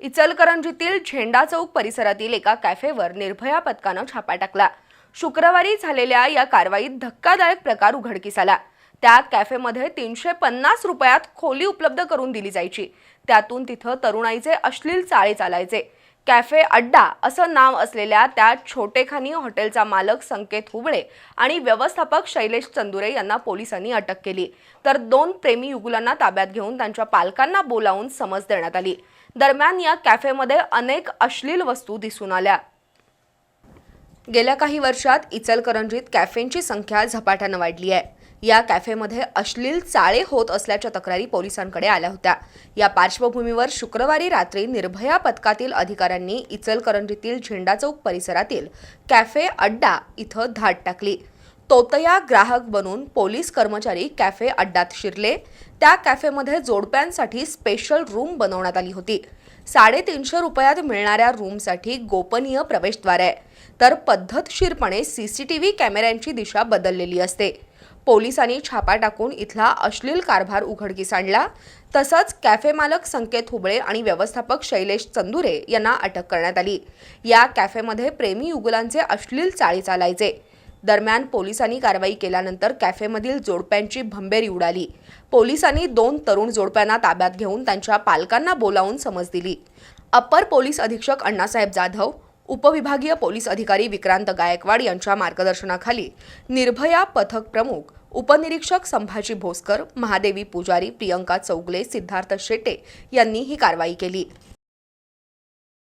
इचलकरंजीतील झेंडा चौक परिसरातील एका कॅफेवर निर्भया पथकानं छापा टाकला. शुक्रवारी झालेल्या या कारवाईत धक्कादायक प्रकार उघडकीस आला. त्या कॅफेमध्ये तीनशे पन्नास रुपयात खोली उपलब्ध करून दिली जायची. त्यातून तिथं तरुणाईचे अश्लील चाळे चालायचे. कॅफे अड्डा असं नाव असलेल्या त्या छोटेखानी हॉटेलचा मालक संकेत हुबळे आणि व्यवस्थापक शैलेश चंदुरे यांना पोलिसांनी अटक केली. तर दोन प्रेमी युगुलांना ताब्यात घेऊन त्यांच्या पालकांना बोलावून समज देण्यात आली. दरम्यान या कॅफेमध्ये अनेक अश्लील वस्तू दिसून आल्या. गेल्या काही वर्षात इचलकरंजीत कॅफेंची संख्या झपाट्यानं वाढली आहे. या कॅफेमध्ये अश्लील चाळे होत असल्याच्या तक्रारी पोलिसांकडे आल्या होत्या. या पार्श्वभूमीवर शुक्रवारी रात्री निर्भया पथकातील अधिकाऱ्यांनी इचलकरंजीतील झेंडा चौक परिसरातील कॅफे अड्डा इथं धाड टाकली. तोतया ग्राहक बनून पोलीस कर्मचारी कॅफे अड्डात शिरले. त्या कॅफेमध्ये जोडप्यांसाठी स्पेशल रूम बनवण्यात आली होती. साडेतीनशे रुपयात मिळणाऱ्या रूमसाठी गोपनीय प्रवेशद्वार आहे. तर पद्धतशीरपणे सी सी टी व्ही कॅमेऱ्यांची दिशा बदललेली असते. पोलिसांनी छापा टाकून इथला अश्लील कारभार उघडकीस आणला. तसंच कॅफे मालक संकेत हुबळे आणि व्यवस्थापक शैलेश चंदुरे यांना अटक करण्यात आली. या कॅफेमध्ये प्रेमी युगुलांचे अश्लील चाळी चालायचे. दरम्यान पोलिसांनी कारवाई केल्यानंतर कॅफेमधील जोडप्यांची भंबेरी उडाली. पोलिसांनी दोन तरुण जोडप्यांना ताब्यात घेऊन त्यांच्या पालकांना बोलावून समज दिली. अप्पर पोलीस अधीक्षक अण्णासाहेब जाधव उपविभागीय पोलीस अधिकारी विक्रांत गायकवाड यांच्या मार्गदर्शनाखाली निर्भया पथक प्रमुख उपनिरीक्षक संभाजी भोसकर महादेवी पुजारी प्रियंका चौगले सिद्धार्थ शेटे यांनी ही कारवाई केली.